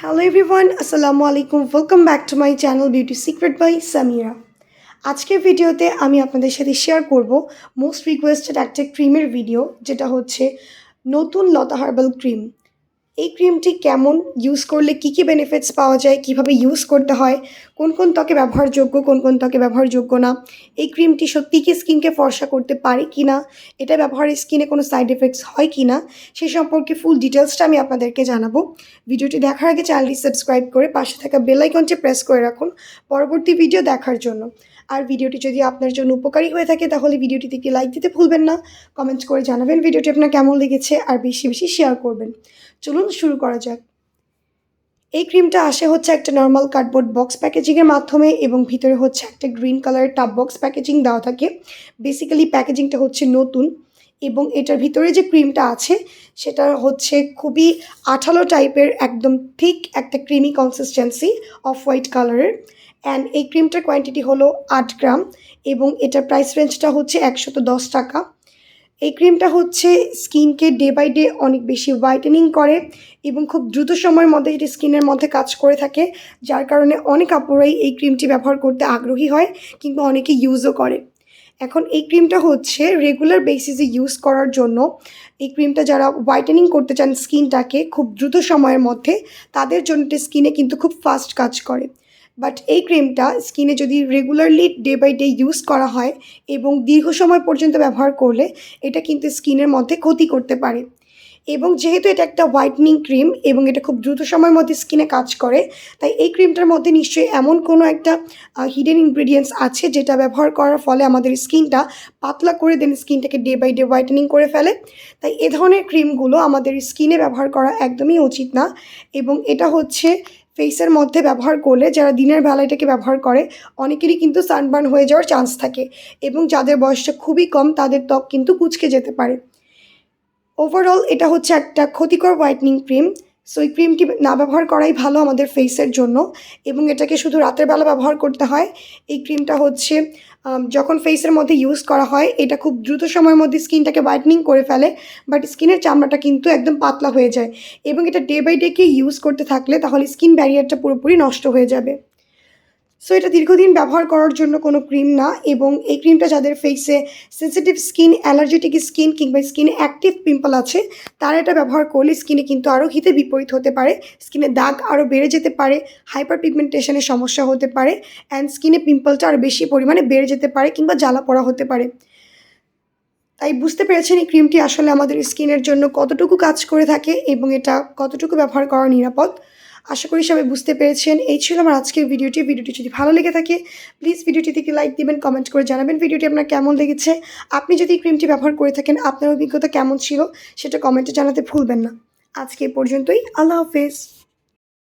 Hello everyone আসসালামু আলাইকুম welcome back to my channel beauty secret by Samira আজকের ভিডিওতে আমি আপনাদের সাথে শেয়ার করব মোস্ট রিকোয়েস্টেড একটা ক্রিমের ভিডিও যেটা হচ্ছে নতুন লতা হার্বাল ক্রিম এই ক্রিমটি কেমন? ইউজ করলে কী কী বেনিফিটস পাওয়া যায়? কীভাবে ইউজ করতে হয়? কোন কোন ত্বকে ব্যবহারযোগ্য, কোন কোন ত্বকে ব্যবহারযোগ্য না? এই ক্রিমটি সত্যি কি স্কিনকে ফর্সা করতে পারে কি না? এটা ব্যবহারে স্কিনে কোনো সাইড এফেক্টস হয় কি না? সে সম্পর্কে ফুল ডিটেলসটা আমি আপনাদেরকে জানাব। ভিডিওটি দেখার আগে চ্যানেলটি সাবস্ক্রাইব করে পাশে থাকা বেল আইকনটি প্রেস করে রাখুন। পরবর্তী ভিডিও দেখার জন্য। আর ভিডিওটি যদি আপনার জন্য উপকারী হয়ে থাকে, তাহলে ভিডিওটিতে একটি লাইক দিতে ভুলবেন না। কমেন্ট করে জানাবেন ভিডিওটি আপনার কেমন লেগেছে আর বেশি বেশি শেয়ার করবেন। চলুন শুরু করা যাক। এই ক্রিমটা আসে হচ্ছে একটা নর্মাল কার্ডবোর্ড বক্স প্যাকেজিংয়ের মাধ্যমে এবং ভিতরে হচ্ছে একটা গ্রিন কালারের টাব বক্স প্যাকেজিং দেওয়া থাকে। বেসিক্যালি প্যাকেজিংটা হচ্ছে নতুন এবং এটার ভিতরে যে ক্রিমটা আছে, সেটা হচ্ছে খুবই আঠালো টাইপের একদম ঠিক একটা ক্রিমি কনসিস্টেন্সি অফ হোয়াইট কালারের অ্যান্ড এই ক্রিমটার কোয়ান্টিটি হলো আট গ্রাম এবং এটার প্রাইস রেঞ্জটা হচ্ছে একশত দশ টাকা। এই ক্রিমটা হচ্ছে স্কিনকে ডে বাই ডে অনেক বেশি হোয়াইটেনিং করে এবং খুব দ্রুত সময়ের মধ্যে এটি স্কিনের মধ্যে কাজ করে থাকে, যার কারণে অনেক আপুরাই এই ক্রিমটি ব্যবহার করতে আগ্রহী হয় কিংবা অনেকে ইউজও করে। এখন এই ক্রিমটা হচ্ছে রেগুলার বেসিসে ইউজ করার জন্য এই ক্রিমটা যারা হোয়াইটেনিং করতে চান স্কিনটাকে খুব দ্রুত সময়ের মধ্যে তাদের জন্য স্কিনে কিন্তু খুব ফাস্ট কাজ করে। বাট এই ক্রিমটা স্কিনে যদি regularly day by day use করা হয় এবং দীর্ঘ সময় পর্যন্ত ব্যবহার করলে এটা কিন্তু স্কিনের মধ্যে ক্ষতি করতে পারে। এবং যেহেতু এটা একটা হোয়াইটনিং ক্রিম এবং এটা খুব দ্রুত সময়ের মধ্যে স্কিনে কাজ করে, তাই এই ক্রিমটার মধ্যে নিশ্চয়ই এমন কোনো একটা হিডেন ইনগ্রিডিয়েন্টস আছে যেটা ব্যবহার করার ফলে আমাদের স্কিনটা পাতলা করে দেন স্কিনটাকে ডে বাই ডে হোয়াইটেনিং করে ফেলে। তাই এ ধরনের ক্রিমগুলো আমাদের স্কিনে ব্যবহার করা একদমই উচিত না। এবং এটা হচ্ছে ফেসের মধ্যে ব্যবহার করলে, যারা দিনের বেলা এটাকে ব্যবহার করে, অনেকেরই কিন্তু সানবার্ন হয়ে যাওয়ার চান্স থাকে এবং যাদের বয়সটা খুবই কম, তাদের ত্বক কিন্তু কুচকে যেতে পারে। ওভারঅল এটা হচ্ছে একটা ক্ষতিকর হোয়াইটনিং ক্রিম সো এই ক্রিমটি না ব্যবহার করাই ভালো আমাদের ফেসের জন্য এবং এটাকে শুধু রাতের বেলা ব্যবহার করতে হয়। এই ক্রিমটা হচ্ছে যখন ফেসের মধ্যে ইউজ করা হয়, এটা খুব দ্রুত সময়ের মধ্যে স্কিনটাকে হোয়াইটনিং করে ফেলে বাট স্কিনের চামড়াটা কিন্তু একদম পাতলা হয়ে যায় এবং এটা ডে বাই ডে কে ইউজ করতে থাকলে তাহলে স্কিন ব্যারিয়ারটা পুরোপুরি নষ্ট হয়ে যাবে। সো এটা দীর্ঘদিন ব্যবহার করার জন্য কোনো ক্রিম না এবং এই ক্রিমটা যাদের ফেসে সেন্সিটিভ স্কিন অ্যালার্জেটিক স্কিন কিংবা স্কিনে অ্যাক্টিভ পিম্পল আছে, তারা এটা ব্যবহার করলে স্কিনে কিন্তু আরও হিতে বিপরীত হতে পারে স্কিনে দাগ আরও বেড়ে যেতে পারে হাইপার পিগমেন্টেশনের সমস্যা হতে পারে অ্যান্ড স্কিনে পিম্পলটা আরও বেশি পরিমাণে বেড়ে যেতে পারে কিংবা জ্বালা পড়া হতে পারে। তাই বুঝতে পেরেছেন এই ক্রিমটি আসলে আমাদের স্কিনের জন্য কতটুকু কাজ করে থাকে এবং এটা কতটুকু ব্যবহার করা নিরাপদ। আশা করি সবাই বুঝতে পেরেছেন। এই ছিল আমার আজকের ভিডিওটি। ভিডিওটি যদি ভালো লেগে থাকে প্লিজ ভিডিওটি থেকে লাইক দিবেন কমেন্ট করে জানাবেন ভিডিওটি আপনার কেমন লেগেছে। আপনি যদি ক্রিমটি ব্যবহার করে থাকেন, আপনার অভিজ্ঞতা কেমন ছিল, সেটা কমেন্টে জানাতে ভুলবেন না। আজকে পর্যন্তই। আল্লাহ হাফেজ।